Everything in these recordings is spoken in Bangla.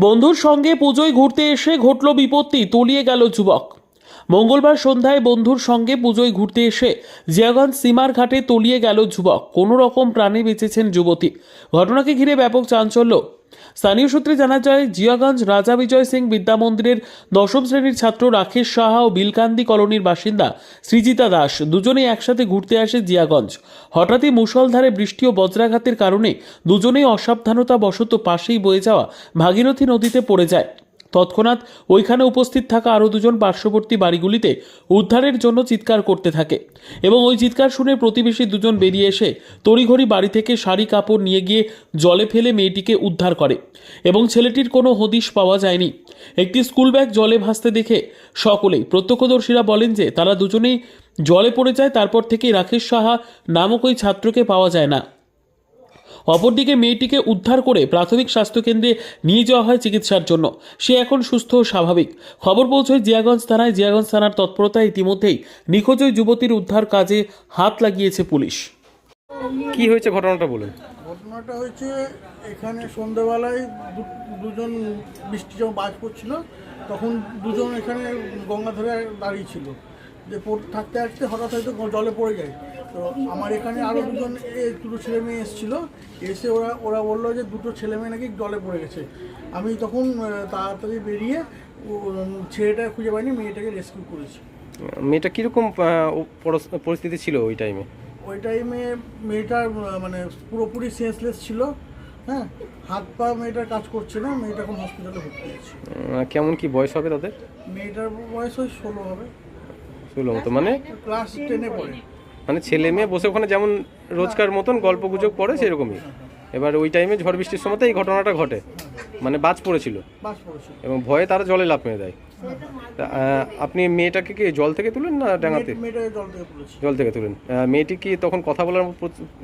বন্ধুর সঙ্গে পুজোয় ঘুরতে এসে ঘটল বিপত্তি, তলিয়ে গেল যুবক। মঙ্গলবার সন্ধ্যায় বন্ধুর সঙ্গে পুজোয় ঘুরতে এসে জিয়াগঞ্জ সীমার ঘাটে তলিয়ে গেল যুবক। কোনো রকম প্রাণে বেঁচেছেন যুবতী। ঘটনাকে ঘিরে ব্যাপক চাঞ্চল্য। স্থানীয় সূত্রে জানা যায়, জিয়াগঞ্জ রাজা বিজয় সিং বিদ্যা মন্দিরের দশম শ্রেণির ছাত্র রাকেশ সাহা ও বিলকান্দি কলোনির বাসিন্দা সৃজিতা দাস দুজনেই একসাথে ঘুরতে আসে জিয়াগঞ্জ। হঠাৎই মুষলধারে বৃষ্টি ও বজ্রাঘাতের কারণে দুজনেই অসাবধানতা বশত পাশেই বয়ে যাওয়া ভাগীরথী নদীতে পড়ে যায়। তৎক্ষণাৎ ওইখানে উপস্থিত থাকা আরও দুজন পার্শ্ববর্তী বাড়িগুলিতে উদ্ধারের জন্য চিৎকার করতে থাকে এবং ওই চিৎকার শুনে প্রতিবেশী দুজন বেরিয়ে এসে তড়িঘড়ি বাড়ি থেকে শাড়ি কাপড় নিয়ে গিয়ে জলে ফেলে মেয়েটিকে উদ্ধার করে এবং ছেলেটির কোনো হদিশ পাওয়া যায়নি। একটি স্কুল ব্যাগ জলে ভাসতে দেখে সকলেই প্রত্যক্ষদর্শীরা বলেন যে তারা দুজনেই জলে পড়ে যায়, তারপর থেকে রাকেশ সাহা নামক ওই ছাত্রকে পাওয়া যায় না। অপরদিকে মেয়েটিকে উদ্ধার করে প্রাথমিক স্বাস্থ্যকেন্দ্রে নিয়ে যাওয়া হয় চিকিৎসার জন্য। সে এখন সুস্থ ও স্বাভাবিক। খবর পৌঁছয় জিয়াগঞ্জ থানায়। জিয়াগঞ্জ থানার তৎপরতায় ইতিমধ্যেই নিখোঁজ ওই যুবতীর উদ্ধার কাজে হাত লাগিয়েছে পুলিশ। কি হয়েছে ঘটনাটা বলুন। ঘটনাটা হয়েছে এখানে সন্ধ্যেবেলায় দু- দুজন বৃষ্টি যখন বাজ পড়ছিল তখন দুজন এখানে গঙ্গা ধরে দাঁড়িয়ে ছিল। যে থাকতে থাকতে হঠাৎ হয়তো জলে পড়ে যায়। তো আমার এখানে আরও দুজন দুটো ছেলে মেয়ে এসেছিল। এসে ওরা ওরা বলল যে দুটো ছেলে মেয়ে নাকি জলে পড়ে গেছে। আমি তখন তাড়াতাড়ি বেরিয়ে ছেলেটা খুঁজে পাইনি মেয়েটাকে রেস্কিউ করেছি। মেয়েটা কীরকম পরিস্থিতি ছিল ওই টাইমে ওই টাইমে মেয়েটার মানে পুরোপুরি সেন্সলেস ছিল। হ্যাঁ হাত পা মেয়েটার কাজ করছে না মেয়েটা এখন হসপিটালে ভর্তি আছে কেমন কি বয়স হবে তাদের? মেয়েটার বয়স ওই ষোলো হবে। ষোলো মতো মানে? ক্লাস টেনে পড়ে। মানে ছেলে মেয়ে বসে ওখানে যেমন রোজকার মতন গল্প গুজব পড়ে সেরকমই। এবার ওই টাইমে ঝড় বৃষ্টির সময় এই ঘটনাটা ঘটে। মানে বাজ পড়েছিল। এবং ভয়ে তারা জলে লাফ মেরে দেয়। আপনি মেয়েটাকে কি জল থেকে তুলেন না ডাঙাতে? জল থেকে তুলেন। মেয়েটি কি তখন কথা বলার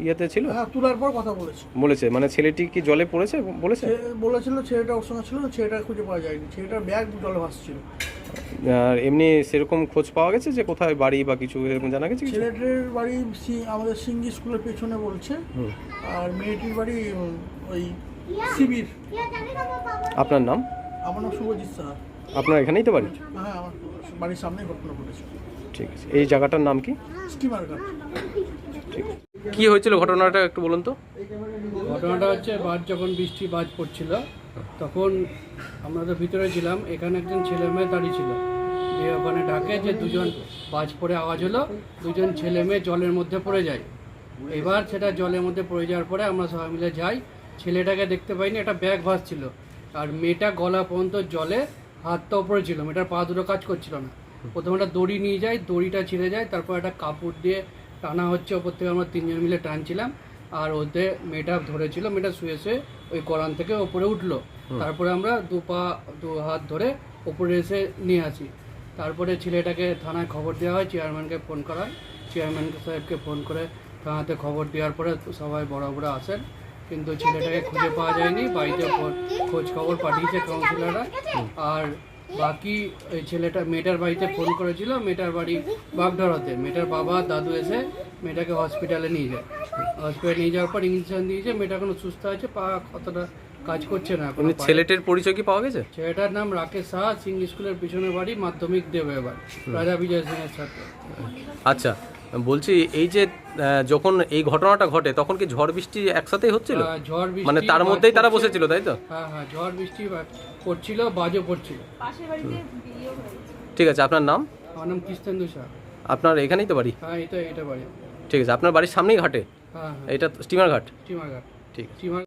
ইয়েতে ছিল? হ্যাঁ তোলার পর কথা বলেছে। বলেছে। মানে ছেলেটি কি জলে পড়েছে বলেছে? বলেছিল ছেলেটা ওর সঙ্গে ছিল ছেলেটা খুঁজে পাওয়া যায়নি। ছেলেটার ব্যাগ জলে ভাসছিল। আর এমনি সেরকম খোঁজ পাওয়া গেছে যে কোথায় বাড়ি বা কিছু এরকম জানা গেছে কিছু? ছেলেটির বাড়ি সি- আমাদের সিঙ্গি স্কুলের পেছনে বলছে। আর মেয়েটির বাড়ি উম, ওই শিবির আপনার নাম? আমার নাম শুভজিৎ সাহা। আপনার এখানেই তো বাড়ি? হ্যাঁ আমার বাড়ির সামনেই ঘটনা ঘটেছে। ঠিক আছে। এই জায়গাটার নাম কি? স্টিমার ঘাট। ঠিক আছে। কি হয়েছিল ঘটনাটা একটু বলুন তো? ঘটনাটা হচ্ছে বাজ যখন বৃষ্টি বাজ পড়ছিল, তখন আমরা তো ভিতরে ছিলাম, এখানে একজন ছেলে মেয়ে দাঁড়িয়ে ছিল। যে ওখানে ডাকে যে দুজন বাজ পড়ে আওয়াজ হলো, দুজন ছেলে মেয়ে জলের মধ্যে পড়ে যায়। এবার সেটা জলের মধ্যে পড়ে যাওয়ার পরে আমরা সবাই মিলে যাই। ছেলেটাকে দেখতে পাইনি, একটা ব্যাগ ভাসছিল। আর মেয়েটা গলা পর্যন্ত জলে হাতটা ওপরে ছিল, মেয়েটার পা দুটো কাজ করছিল না। প্রথমে একটা দড়ি নিয়ে যায়, দড়িটা ছিঁড়ে যায়, তারপর একটা কাপড় দিয়ে টানা হচ্ছে ওপর থেকে আমরা তিনজন মিলে টানছিলাম আর ওতে মেয়েটা ধরেছিল মেয়েটা শুয়ে শুয়ে ওই কোরআন থেকে ওপরে উঠল। তারপরে আমরা দু পা দু হাত ধরে ওপরে এসে নিয়ে আসি। তারপরে ছেলেটাকে থানায় খবর দেওয়া হয় চেয়ারম্যানকে ফোন করা হয়। চেয়ারম্যান সাহেবকে ফোন করে থানাতে খবর দেওয়ার পরে সবাই বড় বড় আসেন। কিন্তু ছেলেটাকে খুঁজে পাওয়া যায়নি বাড়িতে খোঁজ খবর পাঠিয়েছে কাউন্সিলাররা আর বাকি ওই ছেলেটা মেয়েটার বাড়িতে ফোন করেছিল মেয়েটার বাড়ি বাগডরাতে মেয়েটার বাবা দাদু এসে মেয়েটাকে হসপিটালে নিয়ে যায়। হসপিটালে নিয়ে যাওয়ার পর ইঞ্জেকশন দিয়েছে মেয়েটা এখনও সুস্থ আছে পা কতটা কাজ করছে না এখন ছেলেটার ছেলেটির পরিচয় কি পাওয়া গেছে? ছেলেটার নাম রাকেশ শাহ সিং স্কুলের পিছনের বাড়ি মাধ্যমিক দেবে এবার রাজা বিজয় সিং এর ছাত্র। আচ্ছা বলছি এই যে যখন এই ঘটনাটা ঘটে তখন কি ঝড় বৃষ্টি একসাথেই হচ্ছিল? ঝড় বৃষ্টি মানে তার মধ্যেই তারা বসেছিল তাই তো? হ্যাঁ হ্যাঁ ঝড় বৃষ্টি পড়ছিল বাজও পড়ছিল। ঠিক আছে আপনার নাম? আমার নাম কৃষ্ণেন্দু শাহ আপনার এখানেই তো বাড়ি? হ্যাঁ এটা এটা বাড়ি। ঠিক আছে আপনার বাড়ির সামনেই ঘাটে? হ্যাঁ হ্যাঁ। এটা স্টিমার ঘাট? স্টিমার ঘাট। ঠিক আছে। স্টিমার